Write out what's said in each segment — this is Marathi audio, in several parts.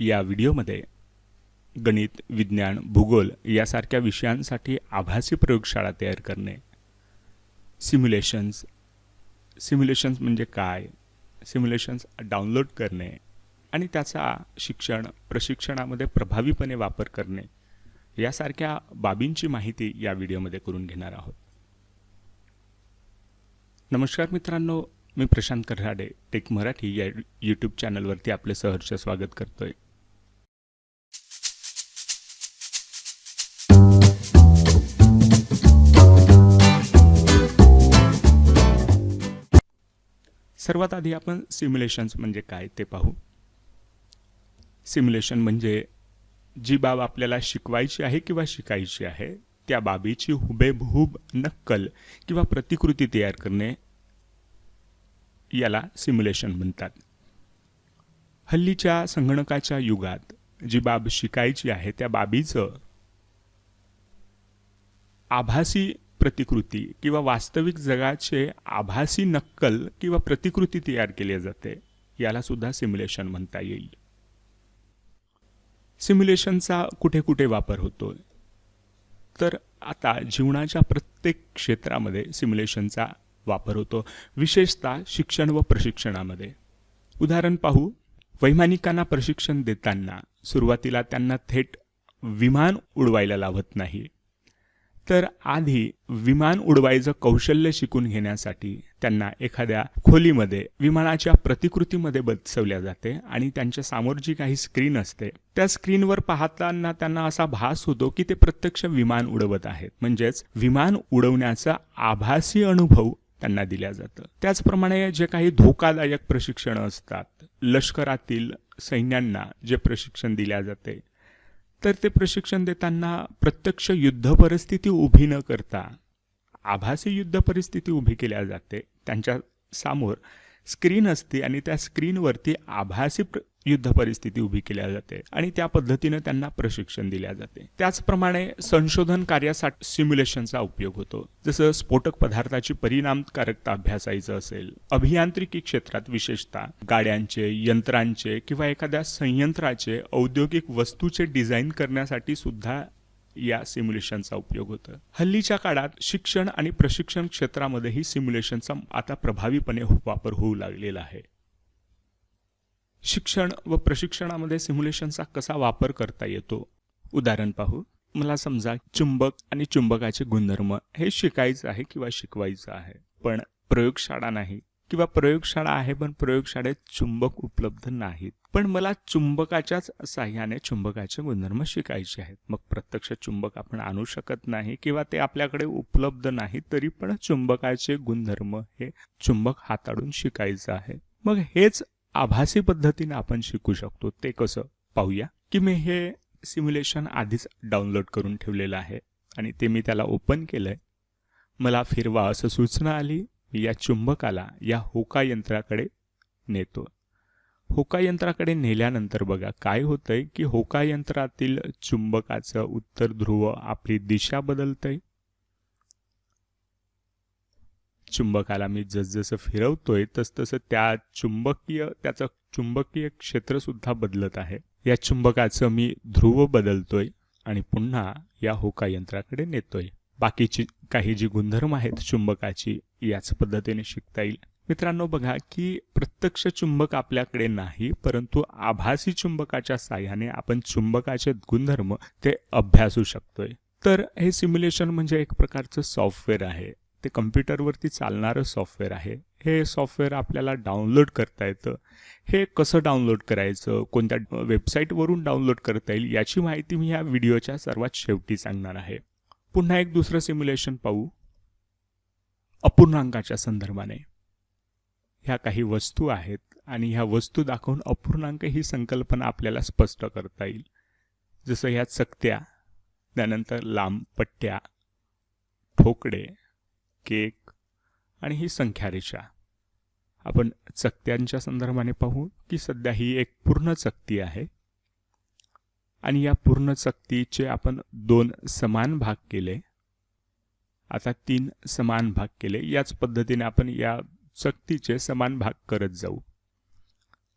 या व्हिडिओमध्ये गणित विज्ञान भूगोल यासारख्या विषयांसाठी आभासी प्रयोगशाळा तयार करणे. सिम्युलेशन्स सिम्युलेशन्स म्हणजे काय? सिम्युलेशन्स डाउनलोड करणे आणि त्याचा शिक्षण प्रशिक्षणामध्ये प्रभावीपणे वापर करणे यासारख्या बाबींची माहिती या व्हिडिओमध्ये करून घेणार आहोत. नमस्कार मित्रांनो मी प्रशांत कराडे टेक मराठी या यूट्यूब चॅनलवरती आपले सहर्ष स्वागत करतोय. सर्वात आधी आपण सिम्युलेशन्स म्हणजे काय ते पाहू. सिम्युलेशन म्हणजे जी बाब आपल्याला शिकवायची आहे किंवा शिकायची आहे त्या बाबीची हुबेहूब नक्कल किंवा प्रतिकृती तयार करणे याला सिम्युलेशन म्हणतात. हल्लीच्या संगणकाच्या युगात जी बाब शिकायची आहे त्या बाबीचं आभासी प्रतिकृती किंवा वास्तविक जगाचे आभासी नक्कल किंवा प्रतिकृती तयार केली जाते याला सुद्धा सिम्युलेशन म्हणता येईल. सिम्युलेशनचा कुठे कुठे वापर होतो? तर आता जीवनाच्या प्रत्येक क्षेत्रामध्ये सिम्युलेशनचा वापर होतो विशेषतः शिक्षण व प्रशिक्षणामध्ये. उदाहरण पाहू. वैमानिकांना प्रशिक्षण देताना सुरुवातीला त्यांना थेट विमान उडवायला लावत नाही. तर आधी विमान उडवायचं कौशल्य शिकून घेण्यासाठी त्यांना एखाद्या खोलीमध्ये विमानाच्या प्रतिकृतीमध्ये बसवल्या जाते आणि त्यांच्यासमोर जी काही स्क्रीन असते त्या स्क्रीनवर पाहताना त्यांना असा भास होतो की ते प्रत्यक्ष विमान उडवत आहेत. म्हणजेच विमान उडवण्याचा आभासी अनुभव त्यांना दिल्या जातं. त्याचप्रमाणे जे काही धोकादायक प्रशिक्षण असतात लष्करातील सैन्यांना जे प्रशिक्षण दिल्या जाते तर ते प्रशिक्षण देताना प्रत्यक्ष युद्ध परिस्थिती उभी न करता आभासी युद्ध परिस्थिती उभी केल्या जाते. त्यांच्यासमोर स्क्रीन असते आणि त्या स्क्रीनवरती आभासी प्र युद्ध परिस्थिती उभी केल्या जाते आणि त्या पद्धतीनं त्यांना प्रशिक्षण दिल्या जाते. त्याचप्रमाणे संशोधन कार्यासाठी सिम्युलेशनचा उपयोग होतो. जसं स्फोटक पदार्थाची परिणामकारकता अभ्यासायचं असेल अभियांत्रिकी क्षेत्रात विशेषतः गाड्यांचे यंत्रांचे किंवा एखाद्या संयंत्राचे औद्योगिक वस्तूचे डिझाईन करण्यासाठी सुद्धा या सिम्युलेशनचा उपयोग होतो. हल्लीच्या काळात शिक्षण आणि प्रशिक्षण क्षेत्रामध्येही सिम्युलेशनचा आता प्रभावीपणे वापर होऊ लागलेला आहे. शिक्षण व प्रशिक्षणामध्ये सिम्युलेशनचा कसा वापर करता येतो? उदाहरण पाहू. मला समजा चुंबक आणि चुंबकाचे गुणधर्म हे शिकायचं आहे किंवा शिकवायचं आहे. पण प्रयोगशाळा नाही किंवा प्रयोगशाळा आहे पण प्रयोगशाळेत चुंबक उपलब्ध नाहीत. पण मला चुंबकाच्याच साह्याने चुंबकाचे गुणधर्म शिकायचे आहेत. मग प्रत्यक्ष चुंबक आपण आणू शकत नाही किंवा ते आपल्याकडे उपलब्ध नाही तरी पण चुंबकाचे गुणधर्म हे चुंबक हाताळून शिकायचं आहे. मग हेच आभासी पद्धतीने आपण शिकू शकतो. ते कसं? पाहूया. की मी हे सिम्युलेशन आधीच डाउनलोड करून ठेवलेलं आहे आणि ते मी त्याला ओपन केलंय. मला फिरवा असं सूचना आली. या चुंबकाला या होका यंत्राकडे नेतो. होका यंत्राकडे नेल्यानंतर बघा काय होतंय की होका यंत्रातील चुंबकाचं उत्तर ध्रुव आपली दिशा बदलतंय. चुंबकाला मी जसजसं फिरवतोय तसतसं त्या चुंबकीय त्याचं चुंबकीय क्षेत्रसुद्धा बदलत आहे. या चुंबकाचं मी ध्रुव बदलतोय आणि पुन्हा या होका यंत्राकडे नेतोय. बाकीची काही जी गुणधर्म आहेत चुंबकाची याच पद्धतीने शिकता येईल. मित्रांनो बघा की प्रत्यक्ष चुंबक आपल्याकडे नाही परंतु आभासी चुंबकाच्या साह्याने आपण चुंबकाचे गुणधर्म ते अभ्यासू शकतोय. तर हे सिम्युलेशन म्हणजे एक प्रकारचं सॉफ्टवेअर आहे. ते कम्प्युटरवरती चालणारं सॉफ्टवेअर आहे. हे सॉफ्टवेअर आपल्याला डाउनलोड करता येतं. हे कसं डाउनलोड करायचं? कोणत्या वेबसाईटवरून डाउनलोड करता येईल? याची माहिती मी ह्या व्हिडिओच्या सर्वात शेवटी सांगणार आहे. पुन्हा एक दुसरं सिम्युलेशन पाहू. अपूर्णांकाच्या संदर्भाने. ह्या काही वस्तू आहेत आणि ह्या वस्तू दाखवून अपूर्णांक ही संकल्पना आपल्याला स्पष्ट करता येईल. जसं ह्या चकत्या त्यानंतर लांब पट्ट्या ठोकडे केक आणि ही संख्यारेषा आपण चकत्यांच्या संदर्भाने पाहू की सध्या ही एक पूर्ण चकती आहे. आणि या पूर्ण चकतीचे आपण दोन समान भाग केले. आता तीन समान भाग केले. याच पद्धतीने आपण या चकतीचे समान भाग करत जाऊ.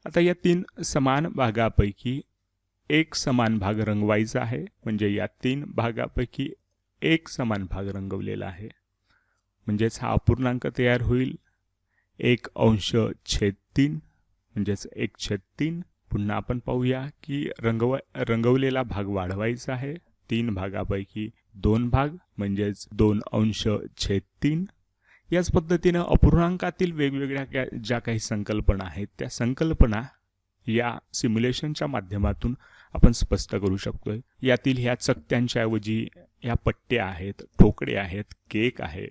आता या तीन समान भागापैकी एक समान भाग रंगवायचा आहे. म्हणजे या तीन भागापैकी एक समान भाग रंगवलेला आहे. म्हणजेच हा अपूर्णांक तयार होईल. एक अंश छेद तीन म्हणजेच एक छेद तीन. पुन्हा आपण पाहूया की रंगव रंगवलेला भाग वाढवायचा आहे. तीन भागापैकी दोन भाग म्हणजेच दोन अंश छेद तीन. याच पद्धतीनं अपूर्णांकातील वेगवेगळ्या ज्या काही संकल्पना आहेत त्या संकल्पना या सिम्युलेशनच्या माध्यमातून आपण स्पष्ट करू शकतोय. यातील ह्या चकत्यांच्या ऐवजी ह्या पट्ट्या आहेत ठोकळे आहेत केक आहे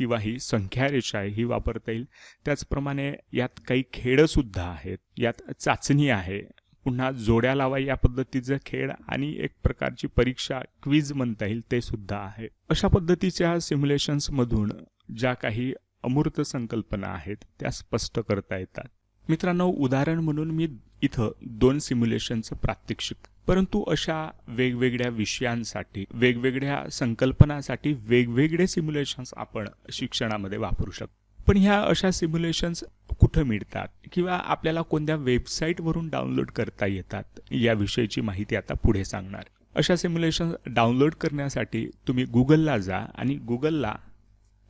किंवा ही संख्या रेषा आहे ही वापरता येईल. त्याचप्रमाणे यात काही खेळसुद्धा आहेत. यात चाचणी आहे. पुन्हा जोड्या लावा या पद्धतीचा खेळ आणि एक प्रकारची परीक्षा क्विज म्हणता येईल ते सुद्धा आहे. अशा पद्धतीच्या सिम्युलेशन्समधून ज्या काही अमूर्त संकल्पना आहेत त्या स्पष्ट करता येतात. मित्रांनो उदाहरण म्हणून मी इथं दोन सिम्युलेशनचं प्रात्यक्षिक परंतु अशा वेगवेगळ्या विषयांसाठी वेगवेगळ्या संकल्पनासाठी वेगवेगळे सिम्युलेशन्स आपण शिक्षणामध्ये वापरू शकतो. पण ह्या अशा सिम्युलेशन्स कुठं मिळतात किंवा आपल्याला कोणत्या वेबसाईटवरून डाउनलोड करता येतात याविषयीची माहिती आता पुढे सांगणार. अशा सिम्युलेशन डाउनलोड करण्यासाठी तुम्ही गुगलला जा आणि गुगलला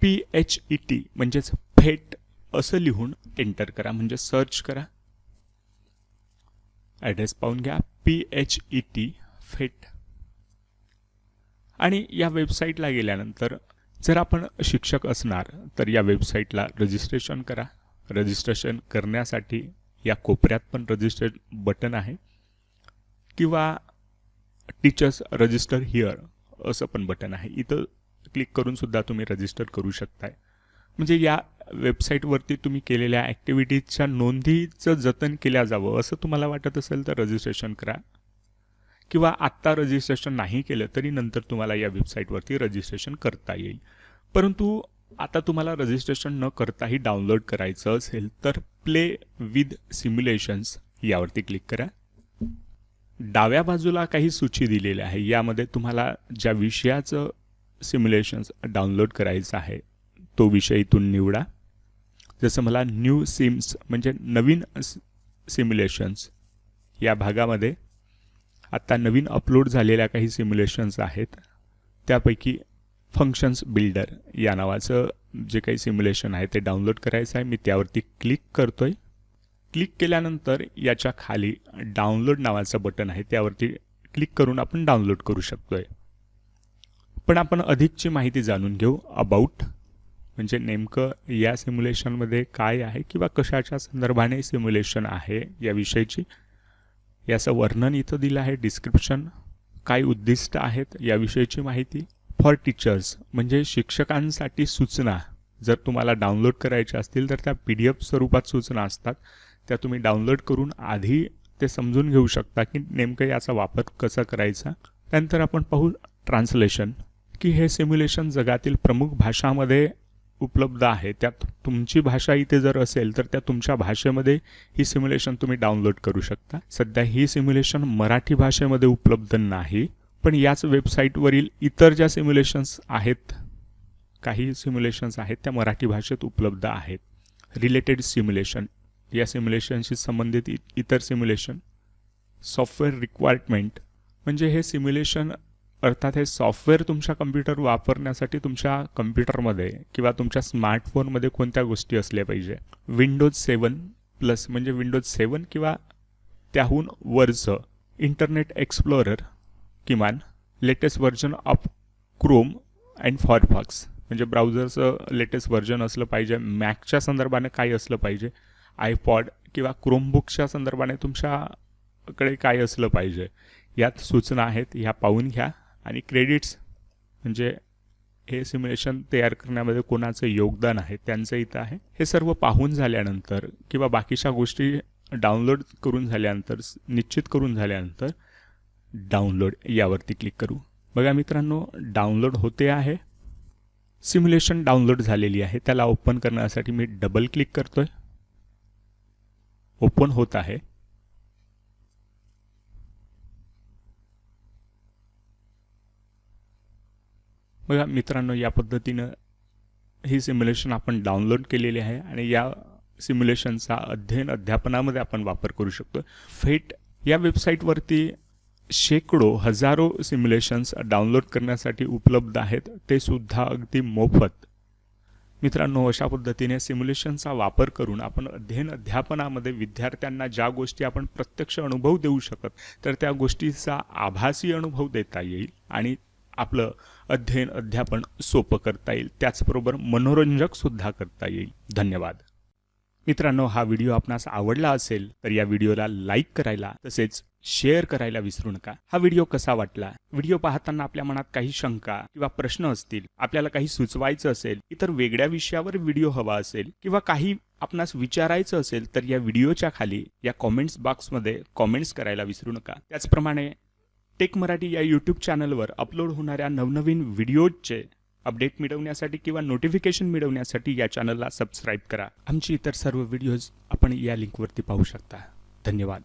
पी एच ई टी म्हणजेच फेट असं लिहून एंटर करा. म्हणजे सर्च करा. ॲड्रेस पाहून घ्या. पी एच ई टी फेट आणि या वेबसाईटला गेल्यानंतर जर आपण शिक्षक असणार तर या वेबसाईटला रजिस्ट्रेशन करा. रजिस्ट्रेशन करण्यासाठी या कोपऱ्यात पण रजिस्ट्रेशन बटन आहे. किंवा टीचर्स रजिस्टर हिअर असं पण बटन आहे. इथं क्लिक करून सुद्धा तुम्ही रजिस्टर करू शकताय. म्हणजे या वेबसाईटवरती तुम्ही केलेल्या ॲक्टिव्हिटीजच्या नोंदीचं जतन केल्या जावं असं तुम्हाला वाटत असेल तर रजिस्ट्रेशन करा. किंवा आत्ता रजिस्ट्रेशन नाही केलं तरी नंतर तुम्हाला या वेबसाईटवरती रजिस्ट्रेशन करता येईल. परंतु आता तुम्हाला रजिस्ट्रेशन न करताही डाउनलोड करायचं असेल तर प्ले विथ सिम्युलेशन्स यावरती क्लिक करा. डाव्या बाजूला काही सूची दिलेली आहे यामध्ये तुम्हाला ज्या विषयाचं सिम्युलेशन्स डाउनलोड करायचं आहे तो विषय इथून निवडा. जसं मला न्यू सिम्स म्हणजे नवीन सिम्युलेशन्स या भागामध्ये आत्ता नवीन अपलोड झालेल्या काही सिम्युलेशन्स आहेत. त्यापैकी फंक्शन्स बिल्डर या नावाचं जे काही सिम्युलेशन आहे ते डाउनलोड करायचं आहे. मी त्यावरती क्लिक करतो आहे क्लिक केल्यानंतर याच्या खाली डाउनलोड नावाचं बटन आहे. त्यावरती क्लिक करून आपण डाउनलोड करू शकतो आहे पण आपण अधिकची माहिती जाणून घेऊ अबाउट म्हणजे नेमकं या सिम्युलेशनमध्ये काय आहे किंवा कशाच्या संदर्भाने सिम्युलेशन आहे याविषयीची? याचं वर्णन इथं दिलं आहे डिस्क्रिप्शन. काय उद्दिष्ट आहेत याविषयीची माहिती. फॉर टीचर्स म्हणजे शिक्षकांसाठी सूचना. जर तुम्हाला डाउनलोड करायच्या असतील तर त्या पी डी एफ स्वरूपात सूचना असतात. त्या तुम्ही डाउनलोड करून आधी ते समजून घेऊ शकता की नेमकं याचा वापर कसा करायचा. त्यानंतर आपण पाहू ट्रान्सलेशन. की हे सिम्युलेशन जगातील प्रमुख भाषामध्ये उपलब्ध आहे. त्यात तुमची भाषा इथे जर असेल तर त्या तुमच्या भाषेमध्ये ही सिम्युलेशन तुम्ही डाउनलोड करू शकता. सध्या ही सिम्युलेशन मराठी भाषेमध्ये उपलब्ध नाही पण याच वेबसाईटवरील इतर ज्या सिम्युलेशन्स आहेत काही सिम्युलेशन्स आहेत त्या मराठी भाषेत उपलब्ध आहेत. रिलेटेड सिम्युलेशन या सिम्युलेशनशी संबंधित इ इतर सिम्युलेशन सॉफ्टवेअर रिक्वायरमेंट म्हणजे हे सिम्युलेशन अर्थात हे सॉफ्टवेअर तुमच्या कम्प्युटर वापरण्यासाठी तुमच्या कम्प्युटरमध्ये किंवा तुमच्या स्मार्टफोनमध्ये कोणत्या गोष्टी असल्या पाहिजे? विंडोज सेवन प्लस म्हणजे विंडोज सेवन किंवा त्याहून वरचं इंटरनेट एक्सप्लोरर किमान latest version of Chrome and Firefox म्हणजे ब्राउझरचं लेटेस्ट व्हर्जन असलं पाहिजे मॅकच्या संदर्भाने काय असलं पाहिजे आयपॉड किंवा क्रोमबुकच्या संदर्भाने तुमच्याकडे काय असलं पाहिजे यात सूचना आहेत ह्या पाहून घ्या. आणि क्रेडिट्स म्हणजे हे सिम्युलेशन तयार करण्यामध्ये कोणाचं योगदान आहे त्यांचं इथं आहे हे सर्व पाहून झाल्यानंतर किंवा बाकीच्या गोष्टी डाउनलोड करून झाल्यानंतर निश्चित करून झाल्यानंतर डाउनलोड यावरती क्लिक करू. बघा मित्रांनो डाउनलोड होते आहे. सिम्युलेशन डाउनलोड झालेली आहे. त्याला ओपन करण्यासाठी मी डबल क्लिक करतोय. ओपन होत आहे. बघा मित्रांनो या पद्धतीनं ही सिम्युलेशन आपण डाउनलोड केलेली आहे आणि या सिम्युलेशनचा अध्ययन अध्यापनामध्ये आपण वापर करू शकतो. फेट या वेबसाईटवरती शेकडो हजारो सिम्युलेशन्स डाउनलोड करण्यासाठी उपलब्ध आहेत. ते सुद्धा अगदी मोफत. मित्रांनो अशा पद्धतीने सिम्युलेशनचा वापर करून आपण अध्ययन अध्यापनामध्ये विद्यार्थ्यांना ज्या गोष्टी आपण प्रत्यक्ष अनुभव देऊ शकत तर त्या गोष्टीचा आभासी अनुभव देता येईल आणि आपलं अध्ययन अध्यापन सोपं करता येईल. त्याचबरोबर मनोरंजकसुद्धा करता येईल. धन्यवाद. मित्रांनो हा व्हिडिओ आपणास आवडला असेल तर या व्हिडिओला लाईक करायला तसेच शेअर करायला विसरू नका. हा व्हिडिओ कसा वाटला? व्हिडिओ पाहताना आपल्या मनात काही शंका किंवा प्रश्न असतील आपल्याला काही सुचवायचं असेल इतर वेगळ्या विषयावर व्हिडिओ हवा असेल किंवा काही आपणास विचारायचं असेल तर या व्हिडिओच्या खाली या कॉमेंट्स बॉक्समध्ये कॉमेंट्स करायला विसरू नका. त्याचप्रमाणे टेक मराठी या यूट्यूब चॅनलवर अपलोड होणाऱ्या नवनवीन व्हिडिओजचे अपडेट मिळवण्यासाठी किंवा नोटिफिकेशन मिळवण्यासाठी या चॅनलला सबस्क्राईब करा. आमची इतर सर्व व्हिडिओज आपण या लिंकवरती पाहू शकता. धन्यवाद.